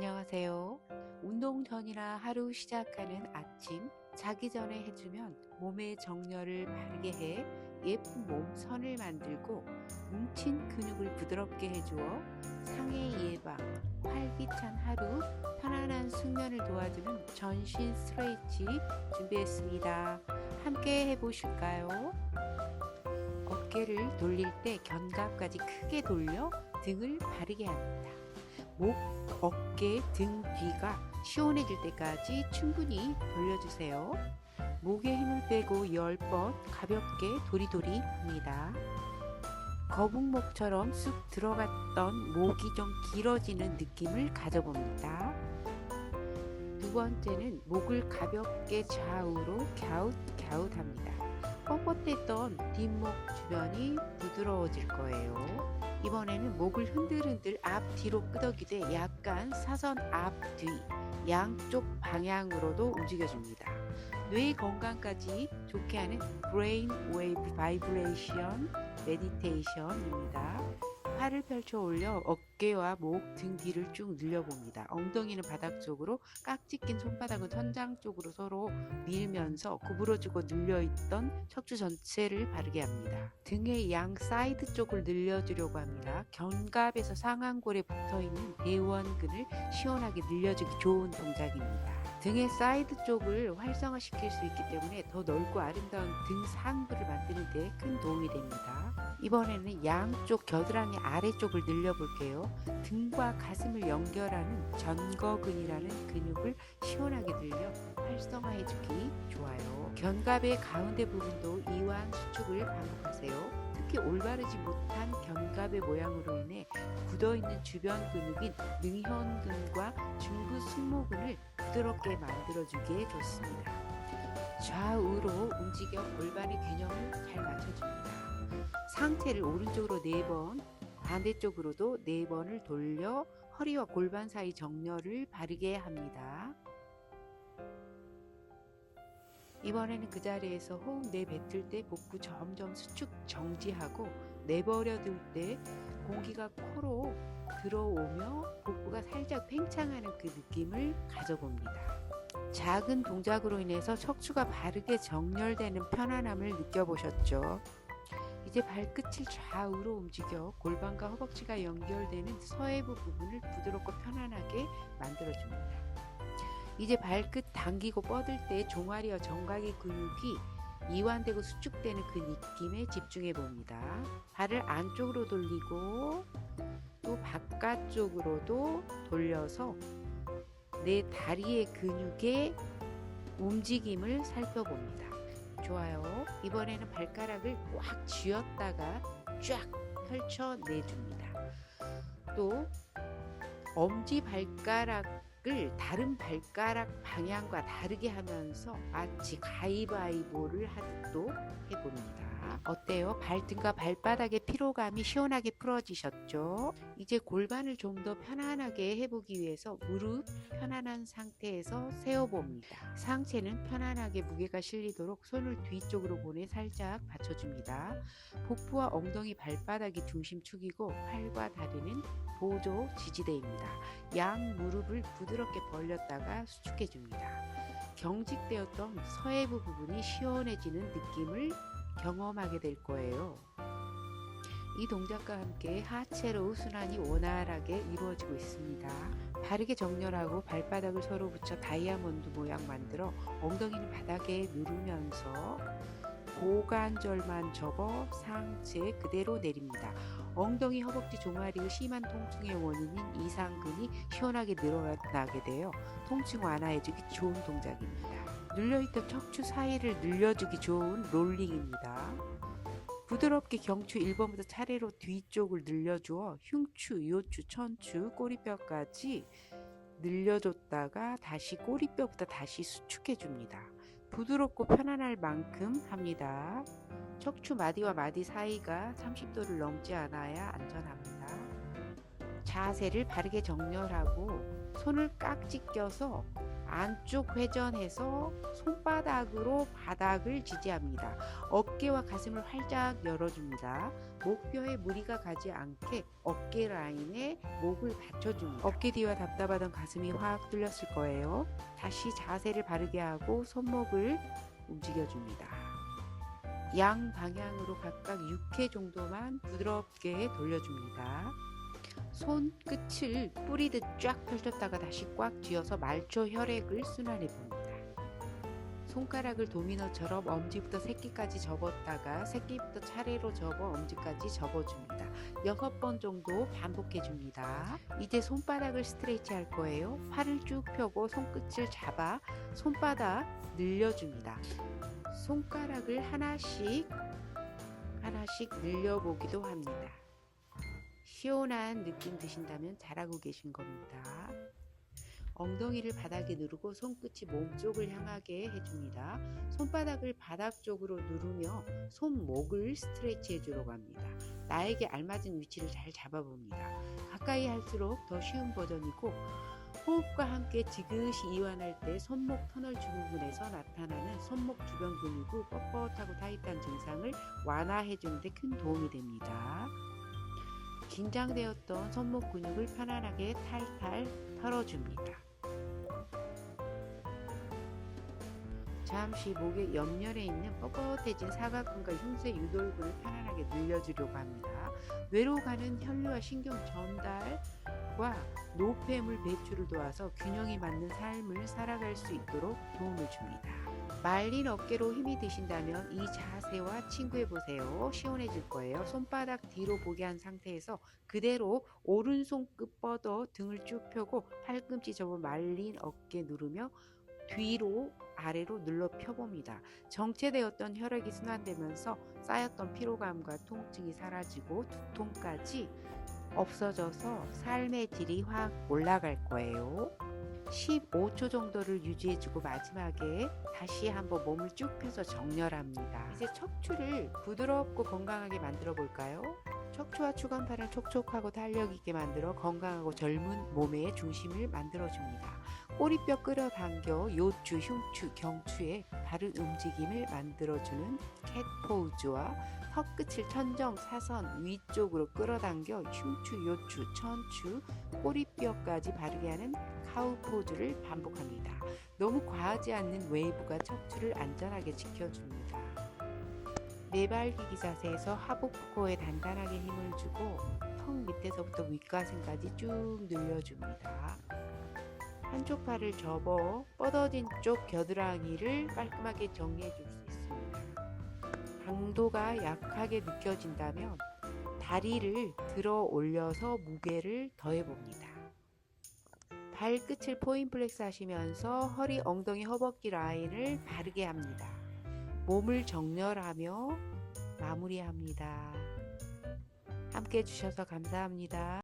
안녕하세요. 운동 전이나 하루 시작하는 아침, 자기 전에 해주면 몸의 정렬을 바르게 해 예쁜 몸 선을 만들고 뭉친 근육을 부드럽게 해주어 상해 예방, 활기찬 하루, 편안한 숙면을 도와주는 전신 스트레치 준비했습니다. 함께 해보실까요? 어깨를 돌릴 때 견갑까지 크게 돌려 등을 바르게 합니다. 목, 어깨, 등 뒤가 시원해질 때까지 충분히 돌려주세요. 목에 힘을 빼고 10번 가볍게 도리도리 합니다. 거북목처럼 쑥 들어갔던 목이 좀 길어지는 느낌을 가져봅니다. 두 번째는 목을 가볍게 좌우로 갸웃갸웃 합니다. 뻣뻣했던 뒷목 주변이 부드러워질 거예요. 이번에는 목을 흔들흔들 앞뒤로 끄덕이되 약간 사선 앞뒤 양쪽 방향으로도 움직여줍니다. 뇌 건강까지 좋게 하는 브레인 웨이브 바이브레이션 메디테이션입니다. 팔을 펼쳐 올려 어깨와 목, 등 뒤를 쭉 늘려봅니다. 엉덩이는 바닥 쪽으로 깍지 낀 손바닥은 천장 쪽으로 서로 밀면서 구부러지고 늘려있던 척추 전체를 바르게 합니다. 등의 양 사이드 쪽을 늘려주려고 합니다. 견갑에서 상완골에 붙어있는 대원근을 시원하게 늘려주기 좋은 동작입니다. 등의 사이드 쪽을 활성화시킬 수 있기 때문에 더 넓고 아름다운 등 상부를 만드는 데 큰 도움이 됩니다. 이번에는 양쪽 겨드랑이 아래쪽을 늘려볼게요. 등과 가슴을 연결하는 전거근이라는 근육을 시원하게 늘려 활성화해주기 좋아요. 견갑의 가운데 부분도 이완 수축을 반복하세요. 특히 올바르지 못한 견갑의 모양으로 인해 굳어있는 주변 근육인 능현근과 중부 승모근을 부드럽게 만들어주기에 좋습니다. 좌우로 움직여 골반의 균형을 잘 맞춰줍니다. 상체를 오른쪽으로 4번, 반대쪽으로도 4번을 돌려 허리와 골반 사이 정렬을 바르게 합니다. 이번에는 그 자리에서 호흡 내뱉을 때 복부 점점 수축 정지하고 내버려둘 때 공기가 코로 들어오며 복부가 살짝 팽창하는 그 느낌을 가져봅니다. 작은 동작으로 인해서 척추가 바르게 정렬되는 편안함을 느껴보셨죠? 이제 발끝을 좌우로 움직여 골반과 허벅지가 연결되는 서해부 부분을 부드럽고 편안하게 만들어줍니다. 이제 발끝 당기고 뻗을 때 종아리와 정각의 근육이 이완되고 수축되는 그 느낌에 집중해 봅니다. 발을 안쪽으로 돌리고 또 바깥쪽으로도 돌려서 내 다리의 근육의 움직임을 살펴봅니다. 좋아요. 이번에는 발가락을 꽉 쥐었다가 쫙 펼쳐 내줍니다. 또 엄지 발가락 을 다른 발가락 방향과 다르게 하면서 마치 가위바위보를 하듯도 해봅니다. 어때요? 발등과 발바닥의 피로감이 시원하게 풀어지셨죠? 이제 골반을 좀 더 편안하게 해보기 위해서 무릎 편안한 상태에서 세워봅니다. 상체는 편안하게 무게가 실리도록 손을 뒤쪽으로 보내 살짝 받쳐줍니다. 복부와 엉덩이 발바닥이 중심축이고 팔과 다리는 보조 지지대입니다. 양 무릎을 부드럽게 벌렸다가 수축해 줍니다. 경직되었던 서해부 부분이 시원해지는 느낌을 경험하게 될 거예요. 이 동작과 함께 하체로 순환이 원활하게 이루어지고 있습니다. 바르게 정렬하고 발바닥을 서로 붙여 다이아몬드 모양 만들어 엉덩이는 바닥에 누르면서 고관절만 접어 상체 그대로 내립니다. 엉덩이, 허벅지, 종아리의 심한 통증의 원인인 이상근이 시원하게 늘어나게 되어 통증 완화해주기 좋은 동작입니다. 눌려있던 척추 사이를 늘려주기 좋은 롤링입니다. 부드럽게 경추 1번부터 차례로 뒤쪽을 늘려주어 흉추, 요추, 천추, 꼬리뼈까지 늘려줬다가 다시 꼬리뼈부터 다시 수축해줍니다. 부드럽고 편안할 만큼 합니다. 척추 마디와 마디 사이가 30도를 넘지 않아야 안전합니다. 자세를 바르게 정렬하고 손을 깍지 껴서 안쪽 회전해서 손바닥으로 바닥을 지지합니다. 어깨와 가슴을 활짝 열어줍니다. 목뼈에 무리가 가지 않게 어깨 라인에 목을 받쳐줍니다. 어깨 뒤와 답답하던 가슴이 확 뚫렸을 거예요. 다시 자세를 바르게 하고 손목을 움직여줍니다. 양 방향으로 각각 6회 정도만 부드럽게 돌려줍니다. 손 끝을 뿌리듯 쫙 펼쳤다가 다시 꽉 쥐어서 말초 혈액을 순환해 봅니다. 손가락을 도미노처럼 엄지부터 새끼까지 접었다가 새끼부터 차례로 접어 엄지까지 접어줍니다. 여섯 번 정도 반복해 줍니다. 이제 손바닥을 스트레치 할 거예요. 팔을 쭉 펴고 손끝을 잡아 손바닥 늘려줍니다. 손가락을 하나씩 하나씩 늘려보기도 합니다. 시원한 느낌 드신다면 잘하고 계신 겁니다. 엉덩이를 바닥에 누르고 손끝이 몸쪽을 향하게 해줍니다. 손바닥을 바닥 쪽으로 누르며 손목을 스트레치 해주려고 합니다. 나에게 알맞은 위치를 잘 잡아봅니다. 가까이 할수록 더 쉬운 버전이고 호흡과 함께 지그시 이완할 때 손목 터널 주부분에서 나타나는 손목 주변 근육의 뻣뻣하고 타이트한 증상을 완화해 주는 데 큰 도움이 됩니다. 긴장되었던 손목 근육을 편안하게 탈탈 털어줍니다. 잠시 목의 옆면에 있는 뻣뻣해진 사각근과 흉쇄 유돌근을 편안하게 늘려주려고 합니다. 뇌로 가는 혈류와 신경 전달과 노폐물 배출을 도와서 균형이 맞는 삶을 살아갈 수 있도록 도움을 줍니다. 말린 어깨로 힘이 드신다면 이 자세와 친구해 보세요. 시원해질 거예요. 손바닥 뒤로 보게 한 상태에서 그대로 오른손 끝 뻗어 등을 쭉 펴고 팔꿈치 접어 말린 어깨 누르며 뒤로 아래로 눌러 펴봅니다. 정체되었던 혈액이 순환되면서 쌓였던 피로감과 통증이 사라지고 두통까지 없어져서 삶의 질이 확 올라갈 거예요. 15초 정도를 유지해주고 마지막에 다시 한번 몸을 쭉 펴서 정렬합니다. 이제 척추를 부드럽고 건강하게 만들어 볼까요? 척추와 추간판을 촉촉하고 탄력 있게 만들어 건강하고 젊은 몸의 중심을 만들어 줍니다. 꼬리뼈 끌어당겨 요추, 흉추, 경추에 바른 움직임을 만들어주는 캣 포즈와 턱끝을 천정, 사선, 위쪽으로 끌어당겨 흉추, 요추, 천추, 꼬리뼈까지 바르게 하는 카우 포즈를 반복합니다. 너무 과하지 않는 웨이브가 척추를 안전하게 지켜줍니다. 내발기기 자세에서 하복부코에 단단하게 힘을 주고 턱 밑에서부터 윗가슴까지 쭉 늘려줍니다. 한쪽 팔을 접어 뻗어진 쪽 겨드랑이를 깔끔하게 정리해 줄 수 있습니다. 강도가 약하게 느껴진다면 다리를 들어 올려서 무게를 더해 봅니다. 발끝을 포인플렉스 하시면서 허리, 엉덩이, 허벅지 라인을 바르게 합니다. 몸을 정렬하며 마무리합니다. 함께 해주셔서 감사합니다.